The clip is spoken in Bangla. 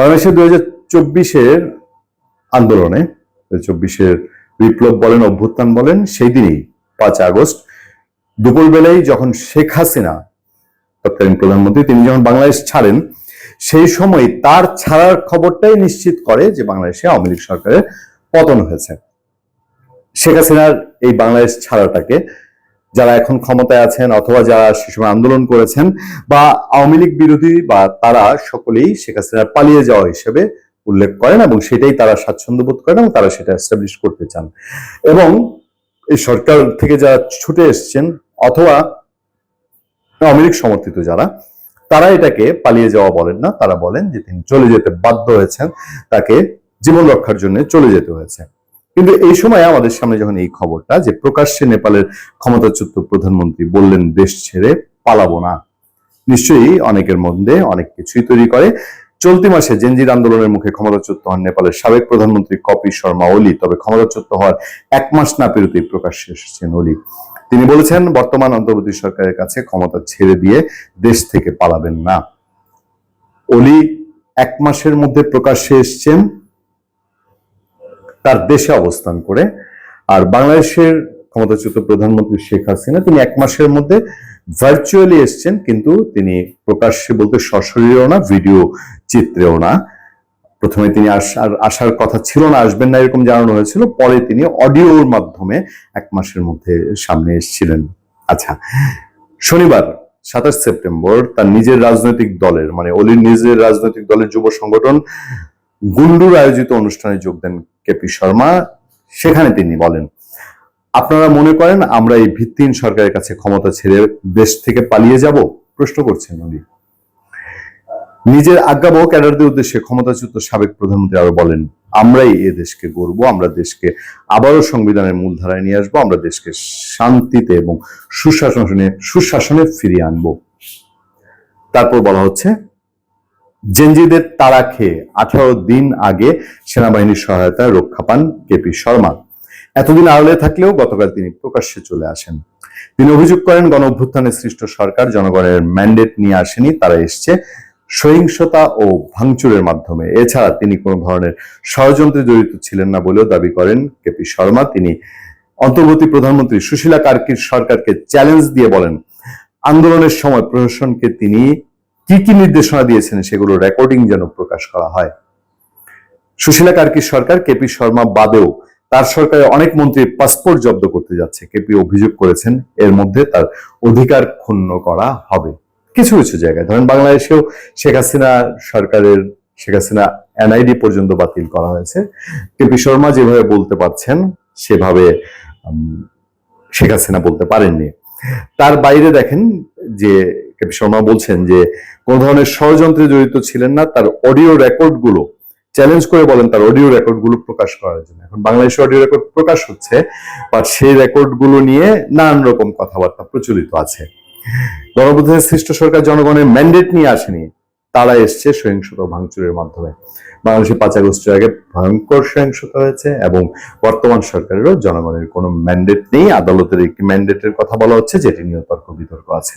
বাংলাদেশের দুই হাজার চব্বিশের আন্দোলনে চব্বিশের বিপ্লব বলেন, অভ্যুত্থান বলেন, সেই দিনই পাঁচ আগস্ট, দুপুরবেলায় যখন শেখ হাসিনা, তৎকালীন প্রধানমন্ত্রী, তিনি যখন বাংলাদেশ ছাড়েন, সেই সময় তার ছাড়ার খবরটাই নিশ্চিত করে যে বাংলাদেশে আওয়ামী লীগ সরকারের পতন হয়েছে। শেখ হাসিনার এই বাংলাদেশ ছাড়াটাকে যারা এখন ক্ষমতায় আছেন অথবা যারা সে সময় আন্দোলন করেছেন বা আওয়ামী লীগ বিরোধী বা তারা সকলেই শেখ হাসিনার পালিয়ে যাওয়া হিসেবে উল্লেখ করেন এবং সেটাই তারা স্বাচ্ছন্দ্য বোধ করেন এবং তারা সেটা এস্টাবলিশ করতে চান। এবং এই সরকার থেকে যারা ছুটে এসছেন অথবা আওয়ামী লীগ সমর্থিত যারা, তারা এটাকে পালিয়ে যাওয়া বলেন না, তারা বলেন যে তিনি চলে যেতে বাধ্য হয়েছেন, তাকে জীবন রক্ষার জন্য চলে যেতে হয়েছে। কিন্তু এই সময় আমাদের সামনে যখন এই খবরটা যে প্রকাশ্যে নেপালের ক্ষমতাচ্যুত প্রধানমন্ত্রী বললেন, দেশ ছেড়ে পালাবো না। নিশ্চয়ই অনেকের মধ্যে অনেক কিছুই তৈরি করে। চলতি মাসে জেনজির আন্দোলনের মুখে ক্ষমতাচ্যুত হন নেপালের সাবেক প্রধানমন্ত্রী কপি শর্মা ওলি। তবে ক্ষমতাচ্যুত হওয়ার এক মাস না পেরোতেই প্রকাশ্যে এসেছেন ওলি। তিনি বলেছেন, বর্তমান অন্তর্বর্তী সরকারের কাছে ক্ষমতা ছেড়ে দিয়ে দেশ থেকে পালাবেন না। ওলি এক মাসের মধ্যে প্রকাশ্যে এসছেন। তার দেশে অবস্থান করে। আর বাংলাদেশের ক্ষমতাচ্যুত প্রধানমন্ত্রী শেখ হাসিনা, তিনি এক মাসের মধ্যে ভার্চুয়ালি এসছেন, কিন্তু তিনি প্রকাশ্যে বলতে সশরীরেও না ভিডিও চিত্রেও না। প্রথমে তিনি আসার আসার কথা ছিল না, আসবেন না এরকম জানানো হয়েছিল, পরে তিনি অডিওর মাধ্যমে এক মাসের মধ্যে সামনে এসেছিলেন। আচ্ছা শনিবার, সাতাশ সেপ্টেম্বর, তার নিজের রাজনৈতিক দলের মানে অলির নিজের রাজনৈতিক দলের যুব সংগঠন গুন্ডুর আয়োজিত অনুষ্ঠানে যোগ দেন কেপি শর্মা, সেখানে তিনি বলেন, আপনারা মনে করেন আমরা এই ভিত্তিহীন সরকারের কাছে ক্ষমতা ছেড়ে দেশ থেকে পালিয়ে যাব? প্রশ্ন করছেন উনি। নিজের আজ্ঞাবহ ক্যাডারদের উদ্দেশ্যে ক্ষমতাচ্যুত সাবেক প্রধানমন্ত্রী আরও বলেন, আমরাই এ দেশকে গড়ব, আমরা দেশকে আবারও সংবিধানের মূলধারায় নিয়ে আসব, আমরা দেশকে শান্তিতে এবং সুশাসনে সুশাসনে ফিরিয়ে আনব। তারপর বলা হচ্ছে জেনজিদের তাড়া খেয়ে আঠারো দিন আগে সেনাবাহিনীর সহায়তায় রক্ষা পান কেপি শর্মা। এতদিন আড়লে থাকলেও গতকাল তিনি প্রকাশ্যে চলে আসেন। তিনি অভিযোগ করেন গণ অভ্যুত্থানের সৃষ্ট সরকার জনগণের ম্যান্ডেট নিয়ে আসেনি, তারা এসছে সহিংসতা ও ভাঙচুরের মাধ্যমে। এছাড়া তিনি কোনো ধরনের ষড়যন্ত্রে জড়িত ছিলেন না বলেও দাবি করেন কেপি শর্মা। তিনি অন্তর্বর্তী প্রধানমন্ত্রী সুশীলা কার্কির সরকারকে চ্যালেঞ্জ দিয়ে বলেন, আন্দোলনের সময় প্রশাসনকে তিনি কি কি নির্দেশনা দিয়েছেন সেগুলো রেকর্ডিং যেন প্রকাশ করা হয়। সুশীলা কার্কির সরকার, কেপি শর্মা বাদেও তার সরকারে অনেক মন্ত্রী পাসপোর্ট জব্দ করতে যাচ্ছে। কেপি অভিযোগ করেছেন এর মধ্যে তার অধিকার ক্ষুণ্ণ করা হবে। কিছু কিছু জায়গায়। ধরেন বাংলাদেশেও শেখ হাসিনা সরকারের, শেখ হাসিনা এনআইডি পর্যন্ত বাতিল করা হয়েছে। কেপি শর্মা যেভাবে বলতে পারছেন, সেভাবে শেখ হাসিনা বলতে পারেননি। তার বাইরে দেখেন যে কেপি শর্মা বলছেন যে, কোন ধরনের ষড়যন্ত্রে জড়িত ছিলেন না, তার অডিও রেকর্ডগুলো চ্যালেঞ্জ করে বলেন তার অডিও রেকর্ডগুলো প্রকাশ করার জন্য। এখন বাংলাদেশে অডিও রেকর্ড প্রকাশ হচ্ছে, বাট সেই রেকর্ডগুলো নিয়ে নানান রকম কথাবার্তা প্রচলিত আছে। গণবুদ্ধের সৃষ্ট সরকার জনগণের ম্যান্ডেট নিয়ে আসেনি, তারা এসছে সহিংসতা ভাঙচুরের মাধ্যমে। বাংলাদেশে পাঁচ আগস্টের আগে ভয়ঙ্কর সহিংসতা হয়েছে এবং বর্তমান সরকারেরও জনগণের কোনো ম্যান্ডেট নেই, আদালতের একটি ম্যান্ডেটের কথা বলা হচ্ছে, যেটি নিয়ে তর্ক বিতর্ক আছে।